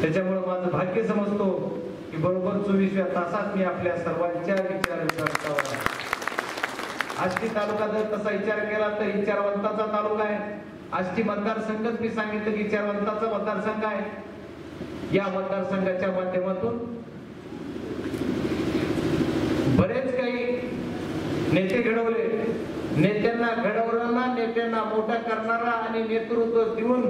त्याच्यामुळे माझं भाग्य समजतो की बरोबर चोवीसव्या तासात मी आपल्या सर्वांच्या विचारांचा आष्टी तालुका जर तसा विचार केला तर विचारवंताचा तालुका आहे. आष्टी मतदारसंघच मी सांगितलं की विचारवंताचा मतदारसंघ आहे. या मतदारसंघाच्या माध्यमातून बरेच काही नेते घडवले. नेत्यांना घडवणारा नेत्यांना मोठा करणारा आणि नेतृत्व देऊन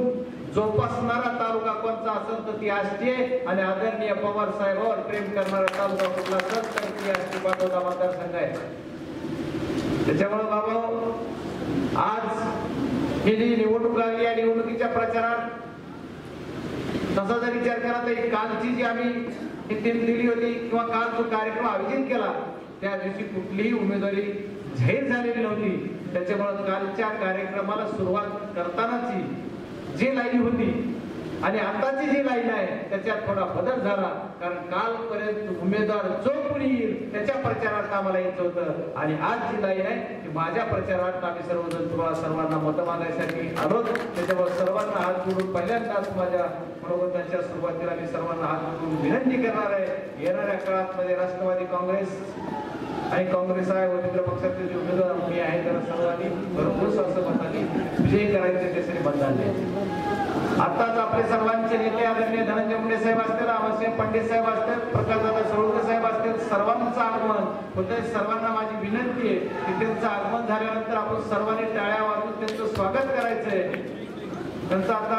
जोपासणारा तालुका कोणता असेल तर ती आष्टी आणि आदरणीय पवार साहेबांवर प्रेम करणारा तालुका कुठला असेल तर ती आष्टी पाठवता मतदारसंघ आहे. त्याच्यामुळे बाबा आज ही जी निवडणूक लागली या निवडणुकीच्या प्रचारात तसा जर विचार केला तर कालची जी आम्ही टीम दिली होती किंवा काल जो कार्यक्रम आयोजित केला त्या दिवशी कुठलीही उमेदवारी जाहीर झालेली नव्हती. त्याच्यामुळे कालच्या कार्यक्रमाला सुरुवात करतानाची जी लाईन होती आणि आताची जी लाईन आहे त्याच्यात थोडा बदल झाला. कारण कालपर्यंत उमेदवार जो कोणी येईल त्याच्या प्रचारात आम्हाला यायचं होतं. आणि आज जी लाईन आहे ती माझ्या प्रचारात आम्ही सर्वजण तुम्हाला सर्वांना मत मागायसाठी आलो त्याच्यामुळे सर्वांना हात जोडून पहिल्यांदाच माझ्या मनोगताच्या सुरुवातीला मी सर्वांना हात जोडून विनंती करणार आहे. येणाऱ्या काळात मध्ये राष्ट्रवादी काँग्रेस आणि काँग्रेस आहे व मित्र पक्षाचे जे उमेदवार मी आहे त्यांना सर्वांनी भरपूर असं मतांनी विजयी करायचे त्यासाठी मतदान द्यायचे आताच आपले सर्वांचे नेते आदरणीय धनंजय मुंडे साहेब असतील रामसिंह पंडित साहेब असतील प्रकाशदादा सळुंके साहेब असतील सर्वांचं आगमन होते सर्वांना माझी विनंती आहे की त्यांचं आगमन झाल्यानंतर आपण सर्वांनी टाळ्या वाजून त्यांचं स्वागत करायचंय. त्यांचं आता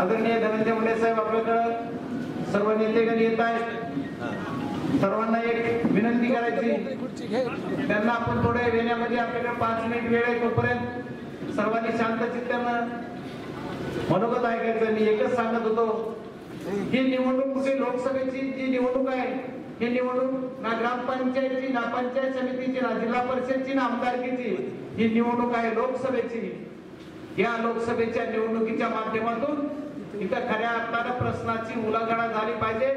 आदरणीय धनंजय मुंडे साहेब आपल्याकडं सर्व नेतेगण येत आहेत. सर्वांना एक विनंती करायची. त्यांना आपण थोड्या वेण्यामध्ये आपल्याकडे पाच मिनिट वेळ आहे तोपर्यंत. सर्वांनी शांत चित्तानं मनोगत ऐकायचं. मी एकच सांगत होतो ही निवडणूक लोकसभेची? जी निवडणूक आहे ही निवडणूक ना ग्रामपंचायतची ना पंचायत समितीची ना जिल्हा परिषदची ना आमदारकीची ही निवडणूक आहे लोकसभेची. या लोकसभेच्या निवडणुकीच्या माध्यमातून इथं खऱ्या अर्थानं प्रश्नाची उलागणा झाली पाहिजे.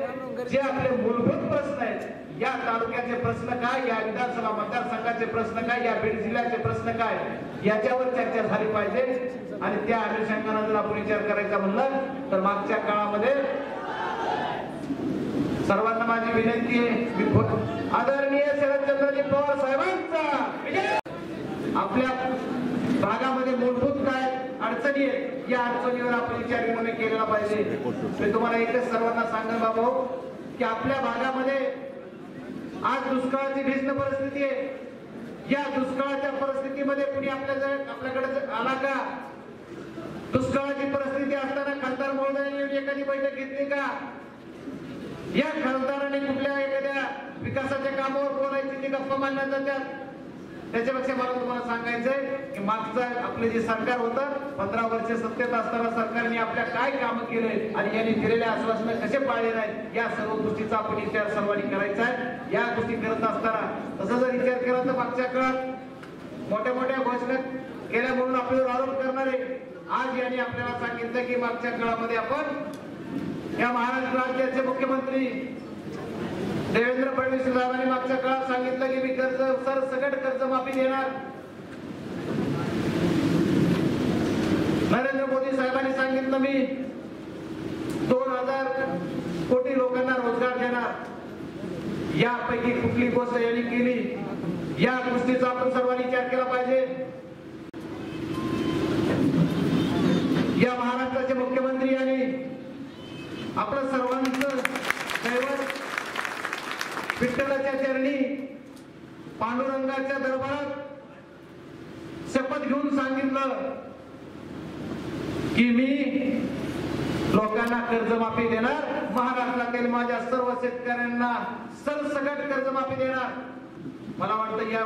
जे आपले मूलभूत प्रश्न आहेत या तालुक्याचे प्रश्न काय या विधानसभा मतदारसंघाचे प्रश्न काय या बीड जिल्ह्याचे प्रश्न काय याच्यावर चर्चा झाली पाहिजे आणि त्या अनुषंगाने जर आपण विचार करायचा म्हणलं तर मागच्या काळामध्ये सर्वांना माझी विनंती आहे आदरणीय शरदचंद्रजी पवार साहेबांचा. आपल्या भागामध्ये मूलभूत काय अडचणी आहेत या अडचणीवर आपण विचार विनिमय केलेला पाहिजे. मी तुम्हाला एकच सर्वांना सांगेल बाबा हो, की आपल्या भागामध्ये आज दुष्काळाची भीषण परिस्थिती आहे. या दुष्काळाच्या परिस्थितीमध्ये कुणी आपल्या जर आपल्याकडे आला का? दुष्काळाची परिस्थिती असताना खासदार महोदयांनी एखादी बैठक घेतली का? या खासदाराने कुठल्या एखाद्या विकासाच्या कामावर बोलायची ती गप्पा मानल्या जातात. त्याच्यापेक्षा मला तुम्हाला सांगायचंय की मागचं आपलं जे सरकार होतं पंधरा वर्ष सत्तेत असताना सरकारने आपल्या काय कामं केले आणि यांनी दिलेले आश्वासन कसे पाळले नाहीत या सर्व गोष्टीचा आपण विचार सर्वांनी करायचा आहे. या गोष्टी करत असताना तसा जर विचार केला तर मागच्या काळात मोठ्या मोठ्या घोषणा केल्या म्हणून आपल्यावर आरोप करणारे आज यांनी आपल्याला सांगितलं की मागच्या काळामध्ये आपण या महाराष्ट्र राज्याचे मुख्यमंत्री देवेंद्र फडणवीस साहेबांनी मागच्या काळात सांगितलं की मी कर्ज सर सकट कर्जमाफी देणार. नरेंद्र मोदी साहेबांनी सांगितलं मी दोन हजार कोटी लोकांना रोजगार देणार. यापैकी कुठली गोष्ट यांनी केली? या गोष्टीचा आपण सर्वांनी विचार केला पाहिजे. या महाराष्ट्राचे मुख्यमंत्री यांनी आपलं सर्वांनी विठ्ठलाच्या चरणी पांडुरंगाच्या दरबारात शपथ घेऊन सांगितलं की मी लोकांना कर्जमाफी देणार महाराष्ट्रातील माझ्या सर्व शेतकऱ्यांना सरसकट कर्जमाफी देणार. मला वाटतं या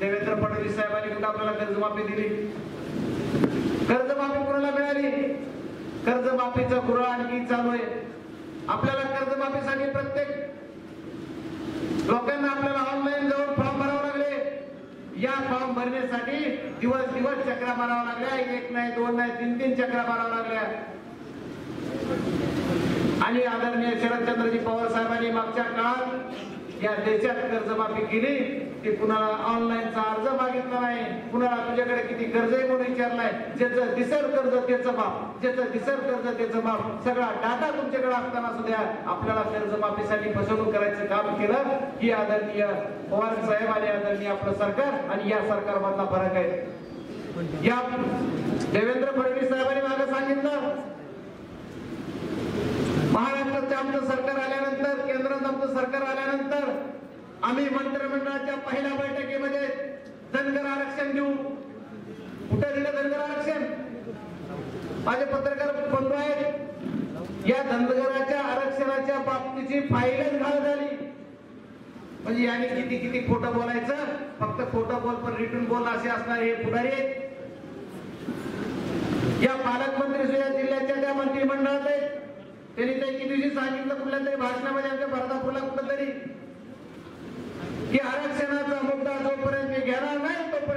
देवेंद्र फडणवीस साहेबांनी कुठं आपल्याला कर्जमाफी दिली. कर्जमाफी कोणाला मिळाली? कर्जमाफीचा गुरळ आणखी चालू आहे. आपल्याला कर्जमाफीसाठी प्रत्येक लोकांना आपल्याला ऑनलाईन जाऊन फॉर्म भरावे लागले. या फॉर्म भरण्यासाठी दिवस दिवस चक्रा माराव्या लागल्या. एक नाही दोन नाही तीन तीन चक्रा माराव्या लागल्या. आणि आदरणीय शरदचंद्रजी पवार साहेबांनी मागच्या काळात या देशात कर्जमाफी केली. की कुणाला ऑनलाईनचा अर्ज मागितला नाही. कुणाला तुझ्याकडे किती कर्ज आहे म्हणून विचारलाय. ज्याचं दिसर कर्ज त्याचं माप ज्याचं दिसर कर्ज त्याचं माप सगळा डाटा तुमच्याकडे असताना सुद्धा आपल्याला कर्जमाफीसाठी फसवणूक करायचं काम केलं. ही आदरणीय पवार साहेब आणि आदरणीय आपलं सरकार आणि या सरकारमधला फरक आहे. या देवेंद्र फडणवीस साहेबांनी मागे सांगितलं. महाराष्ट्राचं आमचं सरकार आल्यानंतर केंद्रात आमचं सरकार आल्यानंतर आम्ही मंत्रिमंडळाच्या पहिल्या बैठकीमध्ये धनगर आरक्षण देऊ. कुठे दिलं धनगर आरक्षण? माझे पत्रकार बंधू आहेत. या धनगराच्या आरक्षणाच्या बाबतीची फाईलच घाल झाली. म्हणजे याने किती किती खोटं बोलायचं? फक्त खोटं बोल पण रिटून बोल असे असणार हे पुढारी आहेत. या पालकमंत्री सुद्धा जिल्ह्याच्या त्या मंत्रिमंडळात आहेत. त्यांनी त्या किती दिवशी सांगितलं कुठल्या तरी भाषणामध्ये आमच्या भरतापूरला कुठं तरी की आरक्षणाचा मुद्दा जोपर्यंत मी घेणार नाही तोपर्यंत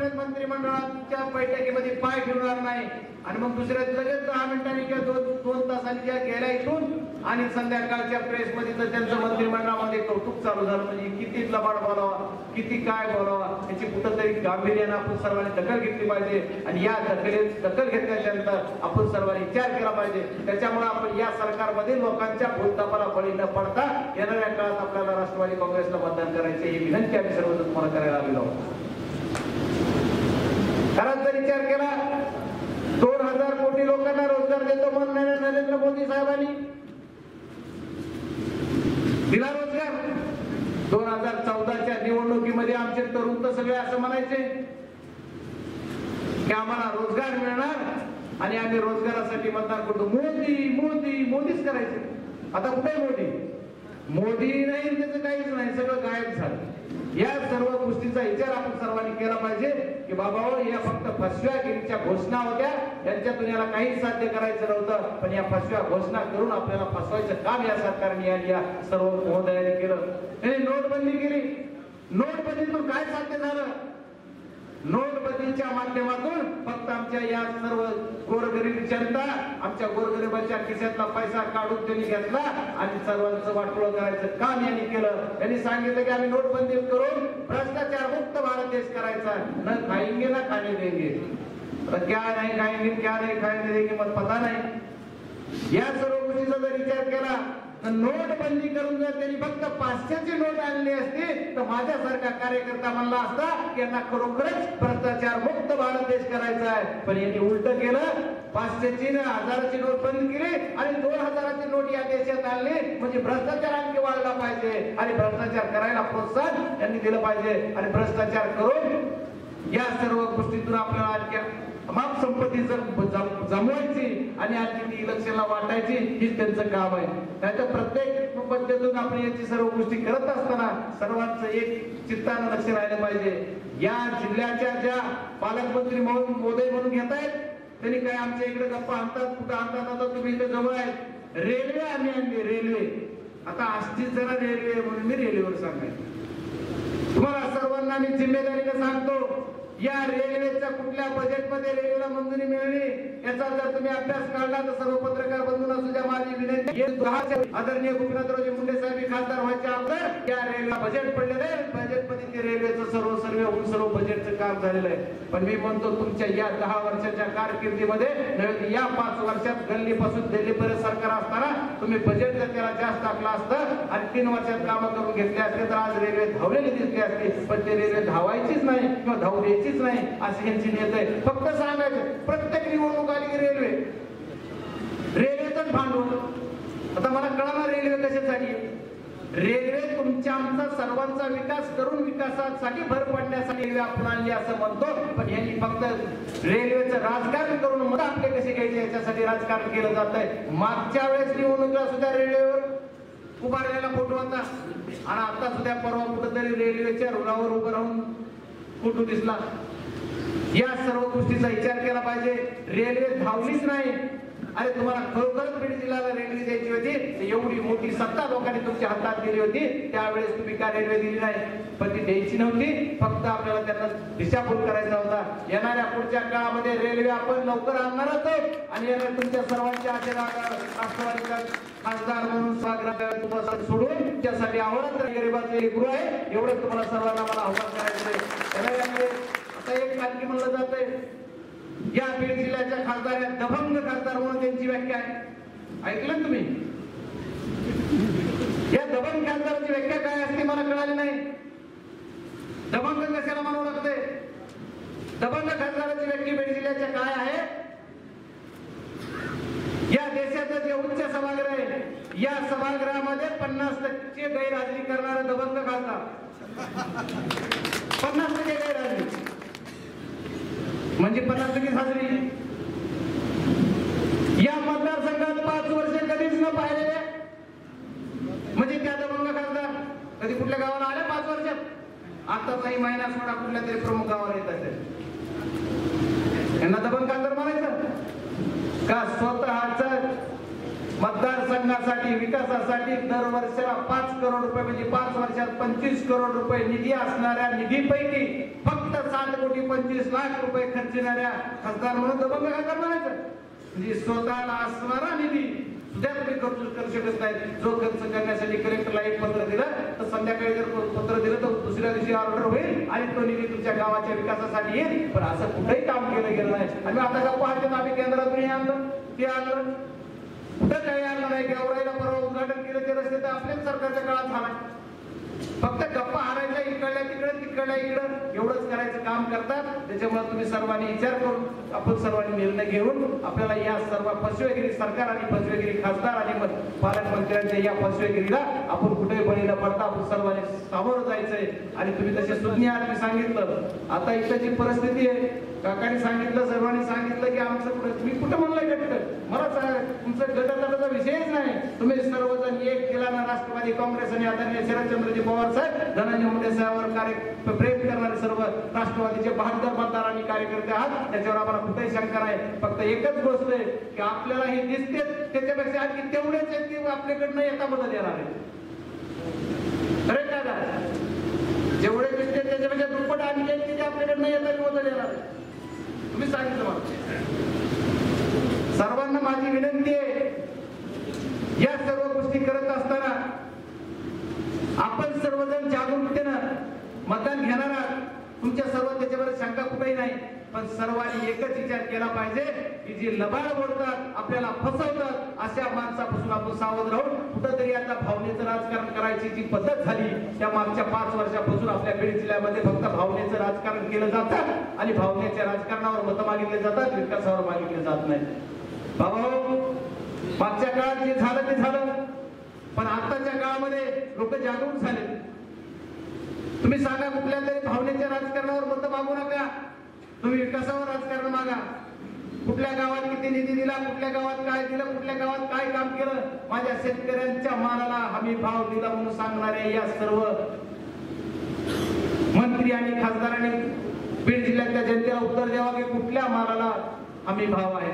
मंत्रिमंडळाच्या बैठकीमध्ये पाय ठेवणार नाही. आणि मग दुसऱ्या लगेच दहा मिनिटांनी किंवा दोन दोन तासांनी ज्या गेल्या इथून आणि संध्याकाळच्या प्रेस मध्ये तर त्यांचं मंत्रिमंडळामध्ये कौतुक चालू झालं. म्हणजे किती लबाड बोलावा किती काय बोलावा याची कुठंतरी गांभीर्यानं आपण सर्वांनी दखल घेतली पाहिजे. आणि या दखलीत दखल घेतल्याच्या आपण सर्वांनी विचार केला पाहिजे. त्याच्यामुळे आपण या सरकारमध्ये लोकांच्या भूलतापाला बळी न पडता येणाऱ्या काळात आपल्याला राष्ट्रवादी काँग्रेसला मतदान करायचे ही विनंती आम्ही सर्वजण तुम्हाला करायला आलेलो आहोत. विचार केला. दोन हजार कोटी लोकांना रोजगार देतो म्हणणाऱ्या नरेंद्र मोदी साहेबांनी. दिला रोजगार. दोन हजार चौदाच्या निवडणुकीमध्ये आमचे तरुण तर सगळे असं म्हणायचे की आम्हाला रोजगार मिळणार आणि आम्ही रोजगारासाठी मतदान करतो. मोदी मोदी मोदीच करायचे. आता कुठे मोदी? मोदी नाही त्याचं काहीच नाही. सगळं गायब झालं. या सर्व गोष्टीचा विचार आपण सर्वांनी केला पाहिजे की बाबा हो, या फक्त फसव्यागिरीच्या घोषणा होत्या. यांच्यातून याला काहीच साध्य करायचं नव्हतं पण या फसव्या घोषणा करून आपल्याला फसवायचं काम या सरकारने आणि या सर्व महोदयाने केलं. त्यांनी नोटबंदी केली. नोटबंदीतून काय साध्य झालं? नोटबंदीच्या माध्यमातून फक्त आमच्या या सर्व गोरगरीब जनता आमच्या गोरगरिबाच्या खिशातला पैसा काढून त्यांनी घेतला आणि सर्वांचं वाटोळ करायचं काम यांनी केलं. यांनी सांगितलं की आम्ही नोटबंदी करून भ्रष्टाचार मुक्त भारत देश करायचा. न खाएंगे ना खाने देंगे. आता क्या नाही खाएंगे क्या नाही खाने देंगे मग पता नाही. या सर्व गोष्टीचा जर विचार केला तर नोटबंदी करून जर त्यांनी फक्त पाचशेची नोट आणली असती तर माझ्यासारखा कार्यकर्ता म्हणला असता की यांना खरोखरच भ्रष्टाचार मुक्त भारत देश करायचा आहे. पण यांनी उलट केलं. पाचशेची हजाराची नोट बंद केली आणि दोन हजाराची नोट या देशात आणली. म्हणजे भ्रष्टाचार आणखी वाढला पाहिजे. आणि भ्रष्टाचार करायला प्रोत्साहन यांनी दिलं पाहिजे. आणि भ्रष्टाचार करून या सर्व गोष्टीतून आपल्याला आणखी माप संपत्ती जर जमवायची आणि आणखी ती इलेक्शनला वाटायची हीच त्यांचं काम आहे. नाहीतर प्रत्येक पद्धतीतून आपण याची सर्व गोष्टी करत असताना सर्वांचं एक चित्तानं लक्ष राहिलं पाहिजे. या जिल्ह्याच्या ज्या पालकमंत्री म्हणून मोदय म्हणून घेत आहेत त्यांनी काय आमच्या इकडे गप्पा आणतात कुठं आणतात आता तुम्ही इथे जवळ आहेत. रेल्वे आम्ही आणली रेल्वे. आता असतीच जरा रेल्वे म्हणून मी रेल्वेवर सांगायचं. तुम्हाला सर्वांना मी जिम्मेदारीने सांगतो या रेल्वेच्या कुठल्या बजेटमध्ये रेल्वेला मंजुरी मिळाली याचा जर तुम्ही अभ्यास काढला तर सर्व पत्रकार बंधूंना सुद्धा माझी विनंती आदरणीय गोपीनाथरावजी मुंडे साहेब खासदार व्हायच्या अगोदर या रेल्वेला बजेट पडलेलं आहे. बजेटमध्ये ते रेल्वेचं सर्व सर्वे होऊन सर्व बजेटचं काम झालेलं आहे. पण मी म्हणतो तुमच्या या दहा वर्षाच्या कारकिर्दीमध्ये नव्हे या पाच वर्षात गल्लीपासून दिल्लीपर्यंत सरकार असताना तुम्ही बजेट जर त्याला जास्त आपलं असतं आणि तीन वर्षात कामं करून घेतले असते तर आज रेल्वे धावलेली दिसली असते. पण ते रेल्वे धावायचीच नाही किंवा धावू द्यायचीच नाही अशी यांची नियत आहे फक्त सांगायचं प्रत्येक निवडणूक आली की रेल्वे. रेल्वेतच भांडवल. आता मला कळणार रेल्वे कशासाठी? आहे? रेल्वे तुमच्या आमचा सर्वांचा विकास करून विकासासाठी भर पडण्यासाठी रेल्वे आपण आणली असं म्हणतो. पण यांनी फक्त रेल्वेचं राजकारण करून मत आपले कसे घ्यायचे याच्यासाठी राजकारण केलं जात आहे. मागच्या वेळेस निवडणुकीला सुद्धा रेल्वेवर उभारलेला फोटो होता. आणि आता सुद्धा परवा कुठंतरी रेल्वेच्या रुळावर उभं राहून फोटो दिसला. या सर्व गोष्टीचा विचार केला पाहिजे. रेल्वे धावलीच नाही. अरे तुम्हाला खरोखरच बीड जिल्ह्याला रेल्वे द्यायची होती? एवढी मोठी सत्ता लोकांनी तुमच्या हातात दिली होती. त्यावेळेस तुम्ही काय रेल्वे दिली नाही? पण ती द्यायची नव्हती. फक्त आपल्याला त्यांना दिशाभूल करायचा होता. येणाऱ्या पुढच्या काळामध्ये रेल्वे आपण लवकर आणणारच आहोत. आणि येणाऱ्या तुमच्या सर्वांच्या आशीर्वाद राष्ट्रवादीच्या खासदार म्हणून सभागृहात तुम्हाला सोडून त्यासाठी आवडत गरिबाचे गुरु आहे. एवढं तुम्हाला सर्वांना मला आव्हान करायचं आहे. आता एक आणखी म्हणलं जातंय. या बीड जिल्ह्याच्या खासदार दभंग खासदार म्हणून त्यांची व्याख्या आहे. ऐकलं तुम्ही? या दबंग खासदाराची व्याख्या काय असते मला कळाली नाही. दबंग कशाला म्हणावं लागते दबंग खासदाराची व्याख्या बीड जिल्ह्याच्या काय आहे? या देशाचं जे उच्च सभागृह आहे या सभागृहामध्ये पन्नास टक्के गैरहजेरी करणारा दबंग खासदार. पन्नास टक्के म्हणजे पन्नास टक्के साजरी. या मतदारसंघात पाच वर्ष कधीच न पाहिलेले म्हणजे त्या दबंग खासदार कधी कुठल्या गावाला आल्या? पाच वर्षात. आता काही महिना सोडा कुठल्या तरी प्रमुख गावाला येत असेल. यांना दबंग खासदार म्हणायचं. का स्वतःच मतदारसंघासाठी विकासासाठी दर वर्षाला पाच करोड रुपये म्हणजे पाच वर्षात पंचवीस करोड रुपये निधी असणाऱ्या निधीपैकी फक्त सात कोटी पंचवीस लाख रुपये खर्चणाऱ्या खासदार म्हणून दबंग खासदार म्हणायचं. म्हणजे स्वतःला असणारा निधी सुद्धा तुम्ही खर्च करू शकत नाही. जो खर्च करण्यासाठी कलेक्टरला एक पत्र दिलं तर संध्याकाळी जर पत्र दिलं तर दुसऱ्या दिवशी ऑर्डर होईल आणि तो निधी तुमच्या गावाच्या विकासासाठी येईल. पण असं कुठेही काम केलं गेलं नाही. आणि आता का पाहतो आम्ही केंद्रातून हे आणलं. ते आणलं. तर तयार नाही गेवराईला परवा उद्घाटन केलं. ते रस्ते तर आपल्याच सरकारच्या काळात झाला. फक्त गप्पा हारायच्या इकडल्या तिकडे तिकडल्या इकडं. एवढंच करायचं काम करतात. त्याच्यामुळे तुम्ही सर्वांनी विचार करून आपण सर्वांनी निर्णय घेऊन आपल्याला या सर्व फसवेगिरी सरकार आणि फसवेगिरी खासदार आणि पालकमंत्र्यांच्या या फसवेगिरीला आपण कुठेही बळी न पडता आपण सर्वांनी सामोरं जायचंय. आणि तुम्ही तसे सुज्ञ आहात मी सांगितलं. आता इथं जी परिस्थिती आहे काकांनी सांगितलं सर्वांनी सांगितलं की आमचं कुठं तुम्ही कुठं म्हणलंय गट मला तुमचं गटाचा विषयच नाही. तुम्ही सर्वजण एक केला ना राष्ट्रवादी काँग्रेस आणि आदरणीय शरदचंद्रजी पवार साहेब धनंजय मुंडे साहेबांवर कार्य प्रेम करणारे सर्व राष्ट्रवादीचे बहादर मतदार आणि कार्यकर्ते आहात. त्याच्यावर आम्हाला कुठेही शंका नाही. फक्त एकच गोष्ट आहे की आपल्याला हे दिसते त्याच्यापेक्षा आणखी तेवढेच आहेत की आपल्याकडनं येता बदल येणार आहे. अरे काय जेवढे दिसते त्याच्यापेक्षा दुप्पट आणखी आहेत की ते आपल्याकडनं येता बदल येणार आहे. तुम्ही सांगितलं मला. सर्वांना माझी विनंती आहे या सर्व गोष्टी करत असताना आपण सर्वजण जागरूकतेनं मतदान घेणार आहात. तुमच्या सर्व त्याच्यावर शंका कुठेही नाही. पण सर्वांनी एकच विचार केला पाहिजे की जी लबाड बोलतात आपल्याला फसवतात अशा माणसापासून आपण सावध राहून कुठंतरी आता भावनेचं राजकारण करायची जी पद्धत झाली त्या मागच्या पाच वर्षापासून आपल्या बीड जिल्ह्यामध्ये फक्त भावनेचं राजकारण केलं जातं आणि भावनेच्या राजकारणावर मतं मागितले जातात विकासावर मागितले जात नाही. बाबा मागच्या काळात जे झालं ते झालं पण आताच्या काळामध्ये लोक जागरूक झाले. तुम्ही सांगा कुठल्या तरी भावनेच्या राजकारणावर मतं मागू नका. तुम्ही विकासावर राजकारण मागा? कुठल्या गावात किती निधी दिला? कुठल्या गावात काय दिलं? कुठल्या गावात काय काम केलं? माझ्या शेतकऱ्यांच्या मालाला हमी भाव दिला म्हणून सांगणारे या सर्व मंत्री आणि खासदारांनी बीड जिल्ह्यातल्या जनतेला उत्तर द्यावा की कुठल्या मालाला हमी भाव आहे?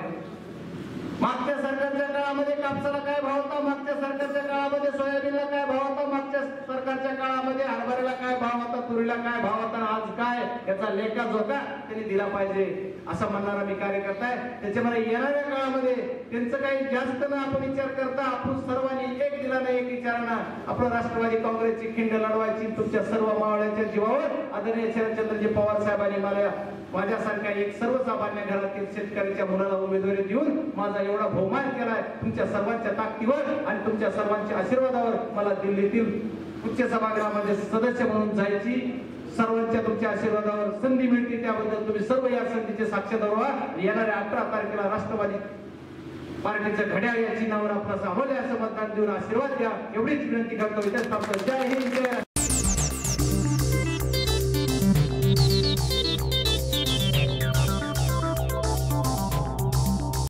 मागच्या सरकारच्या काळामध्ये कापसाला काय भाव होता? मागच्या सरकारच्या काळामध्ये सोयाबीनला काय भाव होता? मागच्या सरकारच्या काळामध्ये हरभऱ्याला काय भाव होता? तुरीला काय भाव होता आज काय? याचा लेखा जोखा त्यांनी दिला पाहिजे. असं म्हणणारा मी कार्यकर्ता आहे. त्याच्यामुळे येणाऱ्या काळामध्ये त्यांचं काही जास्त ना आपण विचार करता आपण सर्वांनी एक दिला नाही एक विचारानं आपण राष्ट्रवादी काँग्रेसची खिंड लढवायची तुमच्या सर्व मावळ्यांच्या जीवावर आदरणीय शरदचंद्रजी पवार साहेबांनी मला माझ्यासारख्या एक सर्वसामान्य घरातील शेतकऱ्याच्या मुलाला उमेदवारी देऊन माझा एवढा बहुमान केलाय. तुमच्या सर्वांच्या ताकदीवर आणि तुमच्या सर्वांच्या आशीर्वादावर मला दिल्लीतील उच्च सभागृहामध्ये सदस्य म्हणून जायची. सर्वांच्या तुमच्या आशीर्वादावर संधी मिळते. त्याबद्दल तुम्ही सर्व या संधीचे साक्षीदार व्हा येणाऱ्या अठरा तारखेला राष्ट्रवादी पार्टीचं घड्याळ या चिन्हावर आपला सामोरे असं मतदान देऊन आशीर्वाद द्या. एवढीच विनंती करतो. इथे जय हिंद जय